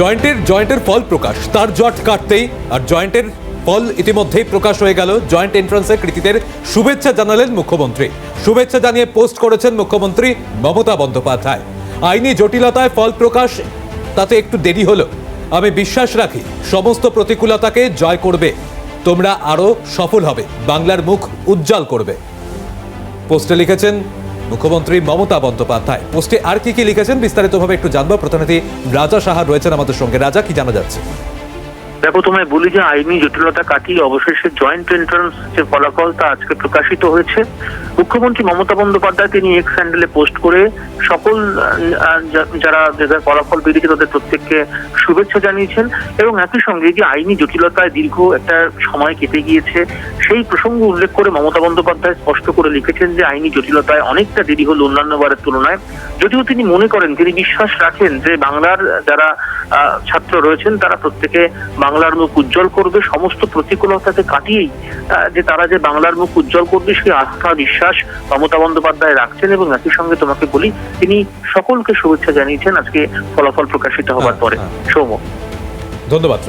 জয়েন্টের জয়েন্টের ফল প্রকাশ। তার জট কাটতেই, আর জয়েন্টের ফল ইতিমধ্যেই প্রকাশ হয়ে গেল। জয়েন্ট এন্ট্রান্সের কৃতীদের শুভেচ্ছা জানালেন মুখ্যমন্ত্রী। শুভেচ্ছা জানিয়ে পোস্ট করেছেন মুখ্যমন্ত্রী মমতা বন্দ্যোপাধ্যায়। আইনি জটিলতায় ফল প্রকাশ, তাতে একটু দেরি হলো। আমি বিশ্বাস রাখি, সমস্ত প্রতিকূলতাকে জয় করবে। তোমরা আরও সফল হবে। বাংলার মুখ উজ্জ্বল করবে। পোস্টে লিখেছেন মুখ্যমন্ত্রী মমতা বন্দ্যোপাধ্যায়। পোস্টে আর কি কি লিখেছেন বিস্তারিতভাবে একটু জানব। প্রতিনিধি রাজা সাহা রয়েছেন আমাদের সঙ্গে। রাজা, কি জানা যাচ্ছে? দেখো, তোমায় বলি যে আইনি জটিলতা কাটিয়ে অবশেষে জয়েন্ট এন্ট্রান্স যে ফলাফল তা আজকে প্রকাশিত হয়েছে। মুখ্যমন্ত্রী মমতা বন্দ্যোপাধ্যায় তিনি এক্স স্যান্ডেলে পোস্ট করে সকল যারা যাদের ফলাফল বেরিয়েছে তাদের প্রত্যেককে শুভেচ্ছা জানিয়েছেন এবং একই সঙ্গে যে আইনি জটিলতায় দীর্ঘ একটা সময় কেটে গিয়েছে, সেই প্রসঙ্গ উল্লেখ করে মমতা বন্দ্যোপাধ্যায় স্পষ্ট করে লিখেছেন যে আইনি জটিলতায় অনেকটা দেরি হলো অন্যান্য বারের তুলনায়। যদিও তিনি মনে করেন, তিনি বিশ্বাস রাখেন যে বাংলার যারা ছাত্র রয়েছেন তারা প্রত্যেকে বাংলার মুখ উজ্জ্বল করবে সমস্ত প্রতিকূলতাকে কাটিয়েই আহ, যে তারা যে বাংলার মুখ উজ্জ্বল করবে সেই আস্থা বিশ্বাস মমতা বন্দ্যোপাধ্যায় রাখছেন এবং একই সঙ্গে তোমাকে বলি তিনি সকলকে শুভেচ্ছা জানিয়েছেন। আজকে ফলাফল প্রকাশিত হবার হ্যাঁ, পরে। হ্যাঁ। সৌম ধন্যবাদ